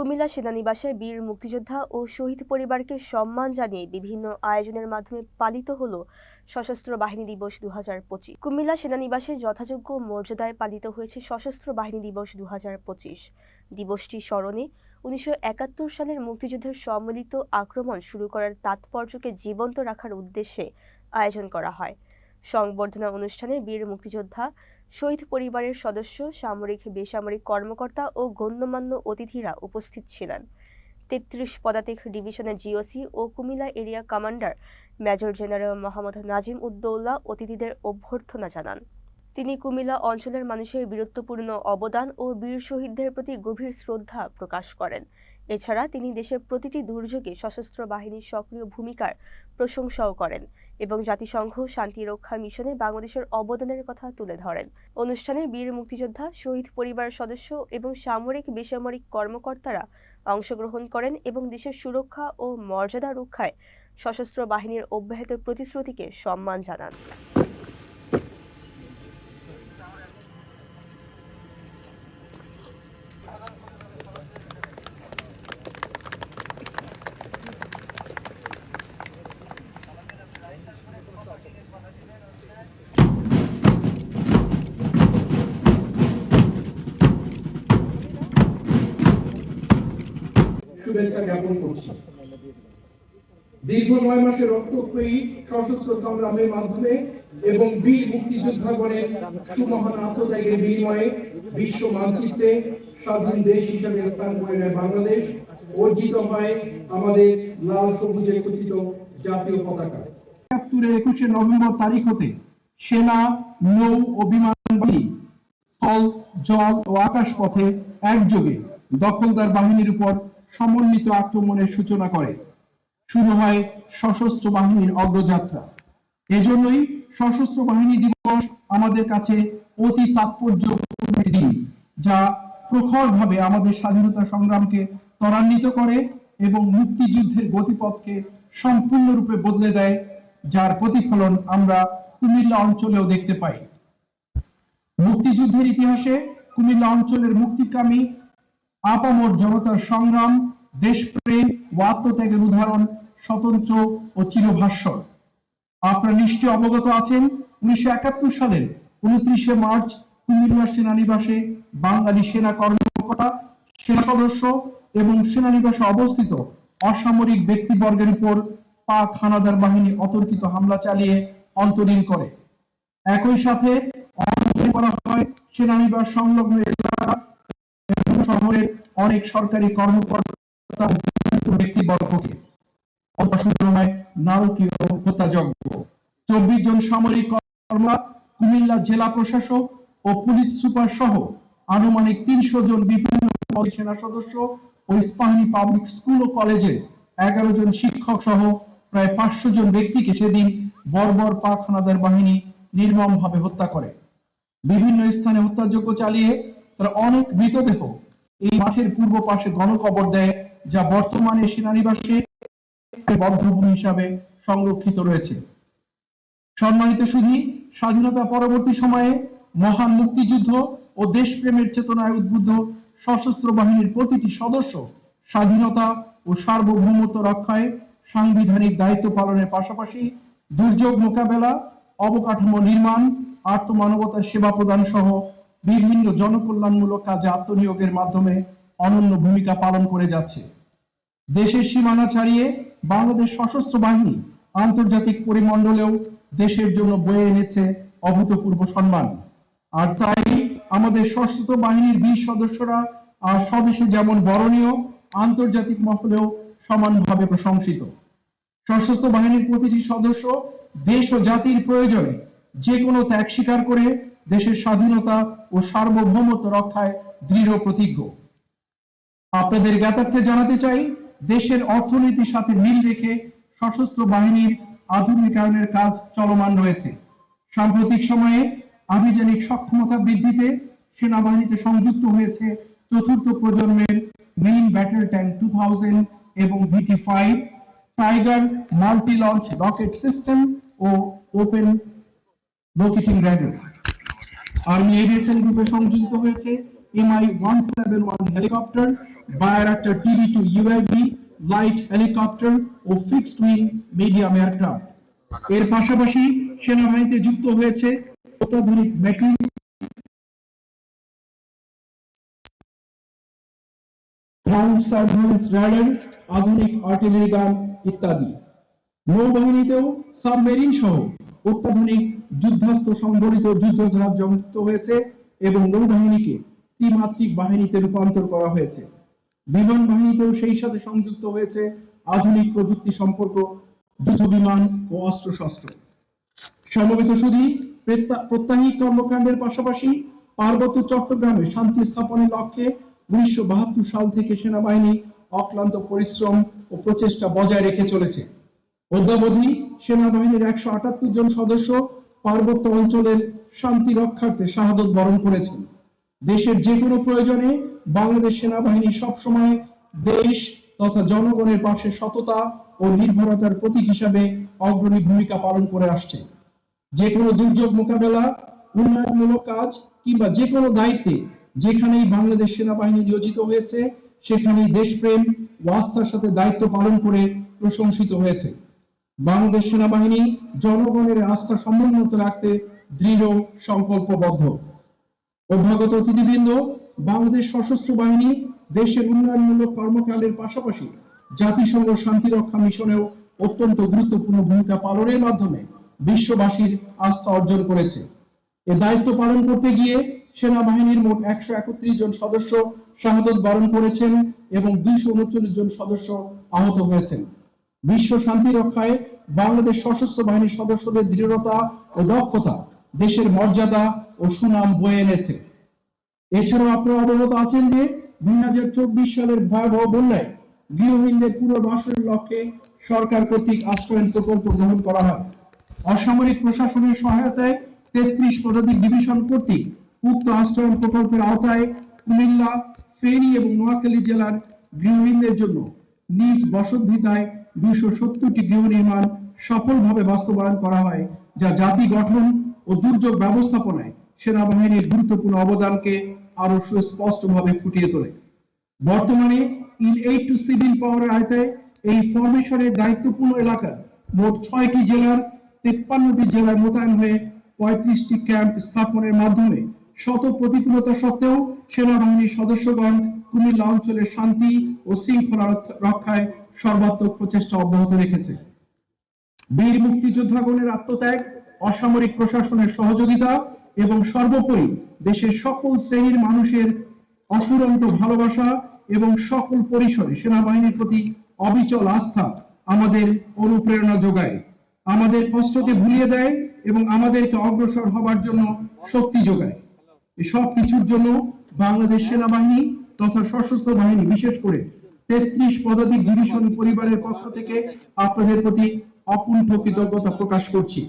কুমিল্লা সেনানিবাসে বীর মুক্তিযোদ্ধা ও শহীদ পরিবারকে সম্মান জানিয়ে বিভিন্ন আয়োজনের মাধ্যমে পালিত হল সশস্ত্র বাহিনী দিবস দু হাজার পঁচিশ। কুমিল্লা সেনানিবাসে যথাযোগ্য মর্যাদায় পালিত হয়েছে সশস্ত্র বাহিনী দিবস দু হাজার পঁচিশ। দিবসটি স্মরণে উনিশশো একাত্তর সালের মুক্তিযুদ্ধের সম্মিলিত আক্রমণ শুরু করার তাৎপর্যকে জীবন্ত রাখার উদ্দেশ্যে আয়োজন করা হয়। সংবর্ধনা অনুষ্ঠানে বীর মুক্তিযোদ্ধা শহীদ পরিবারের সদস্য, সামরিক, বেসামরিক কর্মকর্তা ও গণ্যমান্য অতিথিরা উপস্থিত ছিলেন। তেত্রিশ পদাতিক ডিভিশনের জিওসি ও Comilla area commander major general Mohammad Nazim Uddoula অতিথিদের অভ্যর্থনা জানান। তিনি কুমিল্লা অঞ্চলের মানুষের বীরত্বপূর্ণ অবদান ও বীর শহীদদের প্রতি গভীর শ্রদ্ধা প্রকাশ করেন। এছাড়া তিনি দেশের প্রতিটি দুর্যোগে সশস্ত্র বাহিনীর সক্রিয় ভূমিকার প্রশংসাও করেন। এবং জাতিসংঘ শান্তি রক্ষা মিশনে বাংলাদেশের অবদানের কথা তুলে ধরেন। অনুষ্ঠানে বীর মুক্তিযোদ্ধা, শহীদ পরিবার সদস্য এবং সামরিক বেসামরিক কর্মকর্তারা অংশগ্রহণ করেন এবং দেশের সুরক্ষা ও মর্যাদা রক্ষায় সশস্ত্র বাহিনীর অব্যাহত প্রতিশ্রুতিকে সম্মান জানান। শুভেচ্ছা জ্ঞাপন করছি। দীর্ঘ নয় মাসের রক্তক্ষয়ী সশস্ত্র সংগ্রামের মাধ্যমে এবং বীর মুক্তিযোদ্ধাগণের সুমহান আত্মত্যাগের বিনিময়ে বিশ্ব মানচিত্রে স্বাধীন দেশ হিসেবে স্থান করে নেয় বাংলাদেশ। অর্জিত হয় আমাদের লাল সবুজে খচিত জাতীয় পতাকা। একাত্তরের একুশে নভেম্বর তারিখ হতে সেনা, নৌ ও বিমান বাহিনী, স্থল, জল ও আকাশ পথে একযোগে দখলদার বাহিনীর উপর সমন্বিত আক্রমণের সূচনা করে। শুরু হয় সশস্ত্র বাহিনীর অগ্রযাত্রা। এজন্যই সশস্ত্র বাহিনী দিবস আমাদের কাছে অতি একটি দিন, যা প্রখরভাবে আমাদের স্বাধীনতা সংগ্রামকে ত্বরান্বিত করে এবং মুক্তিযুদ্ধের গতিপথকে সম্পূর্ণরূপে বদলে দেয়, যার প্রতিফলন আমরা কুমিল্লা অঞ্চলেও দেখতে পাই। মুক্তিযুদ্ধের ইতিহাসে কুমিল্লা অঞ্চলের মুক্তিকামী আপামর জনতার সংগ্রাম, দেশপ্রেম ও আত্মত্যাগের উদাহরণ, স্বতন্ত্র ও চিরভাস্বর আপনারা নিশ্চয় অবগত আছেন, উনিশশো একাত্তর সালের উনত্রিশে মার্চ কুমিল্লা সেনানিবাসে বাঙালি সেনা কর্মকর্তা, সেনা সদস্য এবং সেনানিবাসে অবস্থিত অসামরিক ব্যক্তিবর্গের উপর পাক হানাদার বাহিনী অতর্কিত হামলা চালিয়ে অন্তরীণ করে। একই সাথে করা হয় সেনানিবাস সংলগ্ন এলাকা শহরের অনেক সরকারি কর্মকর্তা ব্যক্তিবর্গকে হত্যাযজ্ঞ চব্বিশ জন সামরিক কুমিল্লা জেলা প্রশাসক ও পুলিশ সুপার সহ আনুমানিক তিনশো জন বিভিন্ন সেনা সদস্য ও ইস্পাহানি পাবলিক স্কুল ও কলেজের এগারো জন শিক্ষক সহ প্রায় পাঁচশো জন ব্যক্তিকে সেদিন বর্বর পাক হানাদার বাহিনী নির্মমভাবে হত্যা করে। বিভিন্ন স্থানে হত্যাযজ্ঞ চালিয়ে তারা অনেক মৃতদেহ এই মাঠের পূর্ব পাশে গণকবর দেয়, যা বর্তমানে সেনানিবাসে বদ্ধভূমি হিসাবে সংরক্ষিত রয়েছে। সম্মানিত শুধু স্বাধীনতা পরবর্তী সময়ে মহান মুক্তিযুদ্ধ ও দেশপ্রেমের চেতনায় উদ্বুদ্ধ সশস্ত্র বাহিনীর প্রতিটি সদস্য স্বাধীনতা ও সার্বভৌমত্ব রক্ষায় সাংবিধানিক দায়িত্ব পালনের পাশাপাশি দুর্যোগ মোকাবেলা, অবকাঠামো নির্মাণ আত্মমানবতার সেবা প্রদান সহ বিভিন্ন জনকল্যাণমূলক কাজে আত্মনিয়োগের মাধ্যমে অনন্য ভূমিকা পালন করে যাচ্ছে। দেশের সীমানা ছাড়িয়ে বাংলাদেশ সশস্ত্র বাহিনী আন্তর্জাতিক পরিমণ্ডলেও দেশের জন্য বয়ে এনেছে অভূতপূর্ব সম্মান। আর তাই আমাদের সশস্ত্র বাহিনীর বীর সদস্যরা আর স্বদেশে যেমন বরণীয়, আন্তর্জাতিক মহলেও সমানভাবে প্রশংসিত। সশস্ত্র বাহিনীর প্রতিটি সদস্য দেশ ও জাতির প্রয়োজনে যে কোনো ত্যাগ স্বীকার করে দেশের স্বাধীনতা ও সার্বভৌমত্ব রক্ষায় দৃঢ় প্রতিজ্ঞ। আপনাদের জ্ঞাতার্থে জানাতে চাই, দেশের অর্থনীতির সাথে মিল রেখে সশস্ত্র বাহিনীর আধুনিকায়নের কাজ চলমান রয়েছে। সাম্প্রতিক সময়ে আভিযানিক সক্ষমতা বৃদ্ধিতে সেনাবাহিনীতে সংযুক্ত হয়েছে চতুর্থ প্রজন্মের main battle tank two thousand এবং VT five, tiger multi launch rocket system ও open locating radar army aviation গ্রুপে সংযুক্ত হয়েছে। MI one seven one helicopter বায়োরাক্টর TV two UAV light helicopter ও ফিক্সড উইং মিডিয়াম এয়ারক্রাফট এর পাশাপাশি সেনাবাহিনীতে যুক্ত হয়েছে অত্যাধুনিক মেশিন গ্রাউন্ড সার্ভেলেন্স আধুনিক আর্টিলারি গান ইত্যাদি। নৌবাহিনীতেও সাবমেরিন সহ অত্যাধুনিক যুদ্ধাস্ত্র সংবলিত যুদ্ধজাহাজ যুক্ত হয়েছে এবং নৌবাহিনীকে ত্রিমাত্রিক বাহিনীতে রূপান্তর করা হয়েছে। বিমান বাহিনীতেও সেই সাথে সংযুক্ত হয়েছে আধুনিক প্রযুক্তি সম্পর্ক যুদ্ধ বিমান ও অস্ত্রশস্ত্র। সমবেত শুধু প্রত্যাহী কর্মকাণ্ডের পাশাপাশি পার্বত্য চট্টগ্রামে শান্তি স্থাপনের লক্ষ্যে উনিশশো বাহাত্তর সাল থেকে সেনাবাহিনী অক্লান্ত পরিশ্রম ও প্রচেষ্টা বজায় রেখে চলেছে। অদ্যাবধি সেনাবাহিনীর একশো আটাত্তর জন সদস্য পার্বত্য অঞ্চলের শান্তি রক্ষার্থে শাহাদত বরণ করেছেন। দেশের যে কোনো প্রয়োজনে বাংলাদেশ সেনাবাহিনী সবসময় দেশ তথা জনগণের পাশে সততা ও নির্ভরতার প্রতীক হিসাবে অগ্রণী ভূমিকা পালন করে আসছে। যে কোনো দুর্যোগ মোকাবেলা, উন্নয়নমূলক কাজ কিংবা যে কোনো দায়িত্বে যেখানেই বাংলাদেশ সেনাবাহিনী নিয়োজিত হয়েছে, সেখানেই দেশপ্রেম ও আস্থার সাথে দায়িত্ব পালন করে প্রশংসিত হয়েছে। বাংলাদেশ সেনাবাহিনী জনগণের আস্থা সমুন্নত রাখতে দৃঢ় সংকল্পবদ্ধ। অভ্যাগত অতিথিবৃন্দ, বাংলাদেশ সশস্ত্র বাহিনী দেশের উন্নয়নমূলক কর্মকাণ্ডের পাশাপাশি জাতিসংঘ শান্তিরক্ষা মিশনেও অত্যন্ত গুরুত্বপূর্ণ ভূমিকা পালনের মাধ্যমে বিশ্ববাসীর আস্থা অর্জন করেছে। এ দায়িত্ব পালন করতে গিয়ে সেনাবাহিনীর মোট একশো একত্রিশ জন সদস্য শাহাদত বরণ করেছেন এবং দুইশো উনচল্লিশ জন সদস্য আহত হয়েছেন। বিশ্ব শান্তি রক্ষায় বাংলাদেশ সশস্ত্র বাহিনীর সদস্যদের দৃঢ়তা ও দক্ষতা দেশের মর্যাদা ও সুনাম বয়ে এনেছে। এছাড়াও আপনারা অবগত আছেন যে দুই সালের ভয়াবহ বন্যায় গৃহহীনদের পুনর্বাসনের লক্ষ্যে সরকার কর্তৃক আশ্রয়ন প্রকল্প গ্রহণ করা হয়। অসামরিক প্রশাসনের সহায়তায় তেত্রিশ পদাতিক ডিভিশন কর্তৃক উক্ত আশ্রয়ন প্রকল্পের আওতায় কুমিল্লা, ফেনী এবং নোয়াখালী জেলার গৃহহীনদের জন্য নিজ বসতভিটায় দুইশো সত্তরটি গৃহ নির্মাণ সফলভাবে বাস্তবায়ন করা হয়, যা জাতি গঠন ও দুর্যোগ ব্যবস্থাপনায় সেনাবাহিনীর গুরুত্বপূর্ণ অবদানকে আরও সুস্পষ্টভাবে ফুটিয়ে তোলে। বর্তমানে ইন এইট টু সিভিল পাওয়ারের আয়তায় এই ফরমেশনের দায়িত্বপূর্ণ এলাকার মোট ছয়টি জেলার তেপ্পান্নটি জেলায় মোতায়েন হয়ে পঁয়ত্রিশটি ক্যাম্প স্থাপনের মাধ্যমে শত প্রতিকূলতা সত্ত্বেও সেনাবাহিনীর সদস্যগণ কুমিল্লা অঞ্চলের শান্তি ও শৃঙ্খলা রক্ষায় সর্বাত্মক প্রচেষ্টা অব্যাহত রেখেছে। বীর মুক্তিযোদ্ধাগণের আত্মত্যাগ, অসামরিক প্রশাসনের সহযোগিতা এবং সর্বোপরি দেশের সকল শ্রেণির মানুষের অফুরন্ত ভালোবাসা এবং সকল পরিসরে সেনাবাহিনীর প্রতি অবিচল আস্থা আমাদের অনুপ্রেরণা যোগায়, আমাদের কষ্টকে ভুলিয়ে দেয় এবং আমাদেরকে অগ্রসর হবার জন্য শক্তি যোগায়। সব কিছুর জন্য বাংলাদেশ সেনাবাহিনী তথা সশস্ত্র বাহিনী বিশেষ করে তেত্রিশ পদাতিক ডিভিশন পরিবারের পক্ষ থেকে আপনাদের প্রতি অকুণ্ঠ কৃতজ্ঞতা প্রকাশ করছি।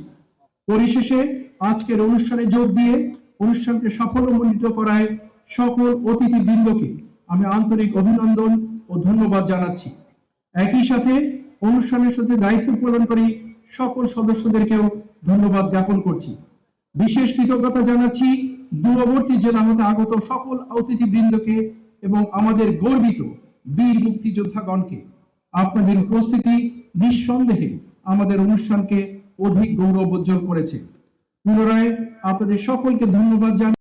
পরিশেষে আজকের অনুষ্ঠানে যোগ দিয়ে অনুষ্ঠানকে সাফল্যমণ্ডিত করায় সকল অতিথি বৃন্দকে আমি আন্তরিক অভিনন্দন ও ধন্যবাদ জানাচ্ছি। একই সাথে অনুষ্ঠানের সাথে দায়িত্ব প্রদানকারী সকল সদস্যদেরকেও ধন্যবাদ জ্ঞাপন করছি। বিশেষ কৃতজ্ঞতা জানাচ্ছি দূরবর্তী জেলা হতে আগত সকল অতিথি বৃন্দকে এবং আমাদের গর্বিত বীর মুক্তিযোদ্ধাগণকে। আপনাদের উপস্থিতি নিঃসন্দেহে আমাদের অনুষ্ঠানকে অধিক গৌরবোজ্জ্বল করেছে। পুনরায় আপনাদের সকলকে ধন্যবাদ জানাই